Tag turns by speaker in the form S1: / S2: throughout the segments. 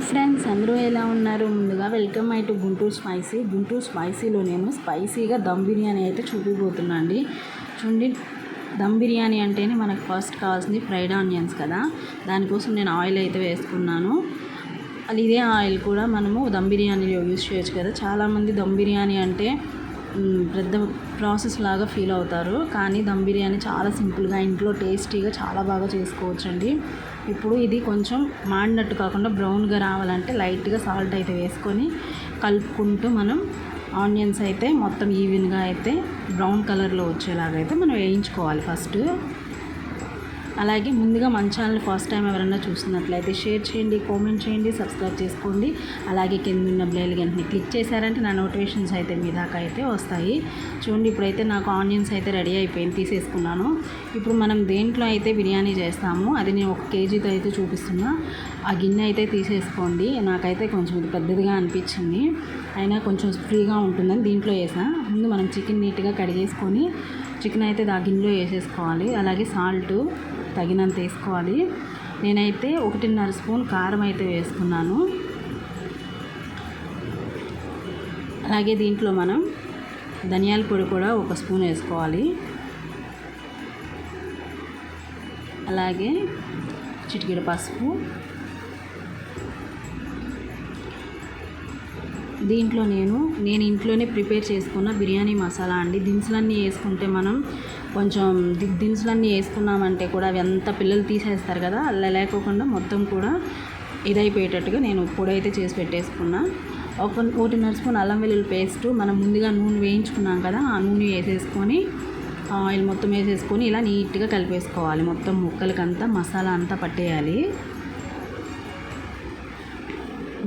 S1: Hi friends అందరూ ఎలా ఉన్నారు? ముందుగా welcome my to Guntur spicy. Guntur స్పైసీలో నేను స్పైసీగా దమ్ బిర్యానీ అయితే చూపిపోతున్నా అండి చూడండి దమ్ బిర్యానీ అంటేనే మనకు ఫస్ట్ కావాల్సింది ఫ్రైడ్ ఆనియన్స్ కదా. దానికోసం నేను ఆయిల్ అయితే వేసుకున్నాను. అది ఇదే ఆయిల్ కూడా మనము దమ్ బిర్యానీలో యూజ్ చేయొచ్చు కదా. చాలామంది దమ్ బిర్యానీ అంటే పెద్ద ప్రాసెస్ లాగా ఫీల్ అవుతారు. కానీ దమ్ బిర్యానీ చాలా సింపుల్గా ఇంట్లో టేస్టీగా చాలా బాగా చేసుకోవచ్చండి. ఇప్పుడు ఇది కొంచెం మాడినట్టు కాకుండా బ్రౌన్గా రావాలంటే లైట్గా సాల్ట్ అయితే వేసుకొని కలుపుకుంటూ మనం ఆనియన్స్ అయితే మొత్తం ఈవెన్గా అయితే బ్రౌన్ కలర్లో వచ్చేలాగా అయితే మనం వేయించుకోవాలి ఫస్ట్. అలాగే ముందుగా మన ఛానల్ ఫస్ట్ టైం ఎవరైనా చూస్తున్నట్లయితే షేర్ చేయండి కామెంట్ చేయండి సబ్స్క్రైబ్ చేసుకోండి. అలాగే కింద ఉన్న బ్లేల్ గంటని క్లిక్ చేశారంటే నా నోటిఫికేషన్స్ అయితే మీ దాకా అయితే వస్తాయి. చూడండి ఇప్పుడైతే నాకు ఆనియన్స్ అయితే రెడీ అయిపోయింది తీసేసుకున్నాను. ఇప్పుడు మనం దేంట్లో అయితే బిర్యానీ చేస్తాము అది నేను ఒక కేజీతో అయితే చూపిస్తున్నా. ఆ గిన్నె అయితే తీసేసుకోండి. నాకైతే కొంచెం ఇది పెద్దదిగా అనిపించింది. అయినా కొంచెం ఫ్రీగా ఉంటుందని దీంట్లో వేసా. ముందు మనం చికెన్ నీట్గా కడిగేసుకొని చికెన్ అయితే ఆ గిన్నెలో వేసేసుకోవాలి. అలాగే సాల్ట్ తగినంత వేసుకోవాలి. నేనైతే ఒకటిన్నర స్పూన్ కారం అయితే వేసుకున్నాను. అలాగే దీంట్లో మనం ధనియాల పొడి కూడా ఒక స్పూన్ వేసుకోవాలి. అలాగే చిటికెడు పసుపు దీంట్లో నేను నేను ఇంట్లోనే ప్రిపేర్ చేసుకున్న బిర్యానీ మసాలా అండి. దినుసులన్నీ వేసుకుంటే మనం కొంచెం దినుసులన్నీ వేసుకున్నామంటే కూడా అవి అంతా పిల్లలు తీసేస్తారు కదా అలా లేకోకుండా మొత్తం కూడా ఇదైపోయేటట్టుగా నేను పొడైతే చేసి పెట్టేసుకున్నా. ఒక ఒకటిన్నర స్పూన్ అల్లం వెల్లుల్లి పేస్ట్ మనం ముందుగా నూనె వేయించుకున్నాం కదా ఆ నూనె వేసేసుకొని ఆయిల్ మొత్తం వేసేసుకొని ఇలా నీట్గా కలిపేసుకోవాలి. మొత్తం ముక్కలకంతా మసాలా అంతా పట్టేయాలి.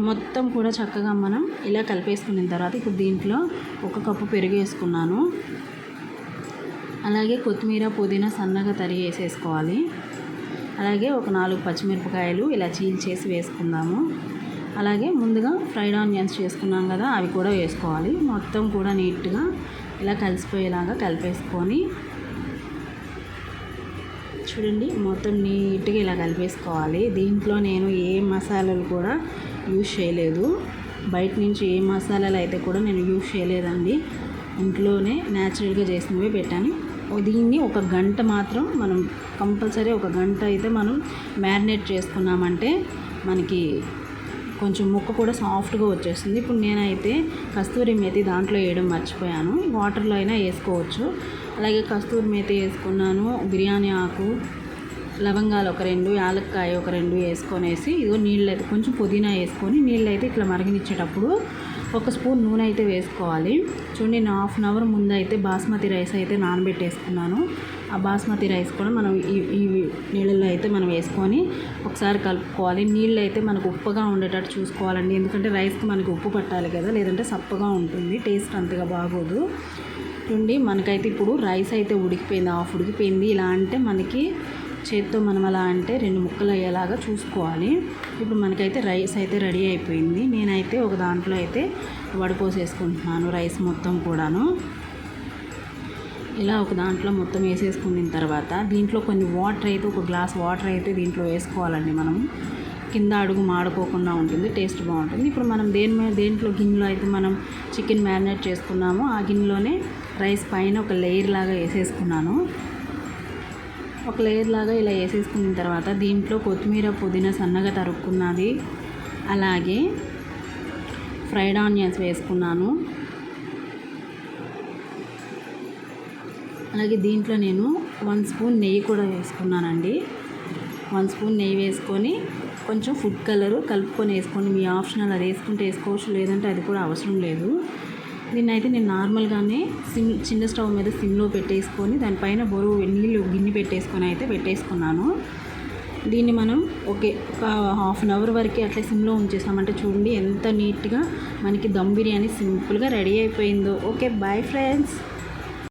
S1: మొత్తం కూడా చక్కగా మనం ఇలా కలిపేసుకున్న తర్వాత ఇప్పుడు దీంట్లో ఒక కప్పు పెరుగు వేసుకున్నాను. అలాగే కొత్తిమీర పుదీనా సన్నగా తరిగి వేసేసుకోవాలి. అలాగే ఒక నాలుగు పచ్చిమిరపకాయలు ఇలా చీల్చేసి వేసుకుందాము. అలాగే ముందుగా ఫ్రైడ్ ఆనియన్స్ చేసుకున్నాం కదా అవి కూడా వేసుకోవాలి. మొత్తం కూడా నీట్గా ఇలా కలిసిపోయేలాగా కలిపేసుకొని చూడండి మొత్తం నీట్గా ఇలా కలిపేసుకోవాలి. దీంట్లో నేను ఏ మసాలాలు కూడా యూజ్ చేయలేదు. బయట నుంచి ఏ మసాలాలు అయితే కూడా నేను యూజ్ చేయలేదండి. ఇంట్లోనే న్యాచురల్గా చేసినవి పెట్టాను. దీన్ని ఒక గంట మాత్రం మనం కంపల్సరీ ఒక గంట అయితే మనం మ్యారినేట్ చేసుకున్నామంటే మనకి కొంచెం ముక్క కూడా సాఫ్ట్గా వచ్చేస్తుంది. ఇప్పుడు నేనైతే కస్తూరి మేతి దాంట్లో వేయడం మర్చిపోయాను. వాటర్లో అయినా వేసుకోవచ్చు. అలాగే కస్తూరి మేతి వేసుకున్నాను బిర్యానీ ఆకు లవంగాలు ఒక రెండు యాలక్కాయ ఒక రెండు వేసుకొనేసి ఇదిగో నీళ్ళు అయితే కొంచెం పుదీనా వేసుకొని నీళ్ళు అయితే ఇట్లా మరగనిచ్చేటప్పుడు ఒక స్పూన్ నూనె అయితే వేసుకోవాలి. చూడండి నేను హాఫ్ అన్ అవర్ ముందు అయితే బాస్మతి రైస్ అయితే నానబెట్టేసుకున్నాను. ఆ బాస్మతి రైస్ కూడా మనం ఈ ఈ నీళ్ళల్లో అయితే మనం వేసుకొని ఒకసారి కలుపుకోవాలి. నీళ్ళు అయితే మనకు ఉప్పుగా ఉండేటట్టు చూసుకోవాలండి. ఎందుకంటే రైస్కి మనకి ఉప్పు పట్టాలి కదా లేదంటే సప్పగా ఉంటుంది టేస్ట్ అంతగా బాగోదు. చూడండి మనకైతే ఇప్పుడు రైస్ అయితే ఉడికిపోయింది హాఫ్ ఉడికిపోయింది. ఇలా అంటే మనకి చేత్తో మనం అలా అంటే రెండు ముక్కలు అయ్యేలాగా చూసుకోవాలి. ఇప్పుడు మనకైతే రైస్ అయితే రెడీ అయిపోయింది. నేనైతే ఒక దాంట్లో అయితే వడపోసేసుకుంటున్నాను రైస్ మొత్తం కూడాను. ఇలా ఒక దాంట్లో మొత్తం వేసేసుకున్న తర్వాత దీంట్లో కొన్ని వాటర్ అయితే ఒక గ్లాస్ వాటర్ అయితే దీంట్లో వేసుకోవాలండి మనం కింద అడుగు మాడుకోకుండా ఉంటుంది టేస్ట్ బాగుంటుంది. ఇప్పుడు మనం దేని మీద దేంట్లో గిన్నెలో అయితే మనం చికెన్ మ్యారినేట్ చేసుకున్నామో ఆ గిన్నెలోనే రైస్ పైన ఒక లేయర్ లాగా వేసేసుకున్నాను. ఒక లేయర్ లాగా ఇలా వేసేసుకున్న తర్వాత దీంట్లో కొత్తిమీర పుదీనా సన్నగా తరుక్కున్నది అలాగే ఫ్రైడ్ ఆనియన్స్ వేసుకున్నాను. అలాగే దీంట్లో నేను వన్ స్పూన్ నెయ్యి కూడా వేసుకున్నానండి. వన్ స్పూన్ నెయ్యి వేసుకొని కొంచెం ఫుడ్ కలరు కలుపుకొని వేసుకోండి మీ ఆప్షనల్ అది వేసుకుంటే వేసుకోవచ్చు లేదంటే అది కూడా అవసరం లేదు. దీన్ని అయితే నేను నార్మల్గానే సిమ్ చిన్న స్టవ్ మీద సిమ్లో పెట్టేసుకొని దానిపైన బరువు నీళ్ళు గిన్నె పెట్టేసుకొని అయితే పెట్టేసుకున్నాను. దీన్ని మనం ఓకే ఒక హాఫ్ అన్ అవర్ వరకు అట్లా సిమ్లో ఉంచేసామంటే చూడండి ఎంత నీట్గా మనకి దమ్ బిర్యానీ సింపుల్గా రెడీ అయిపోయిందో. Okay bye friends.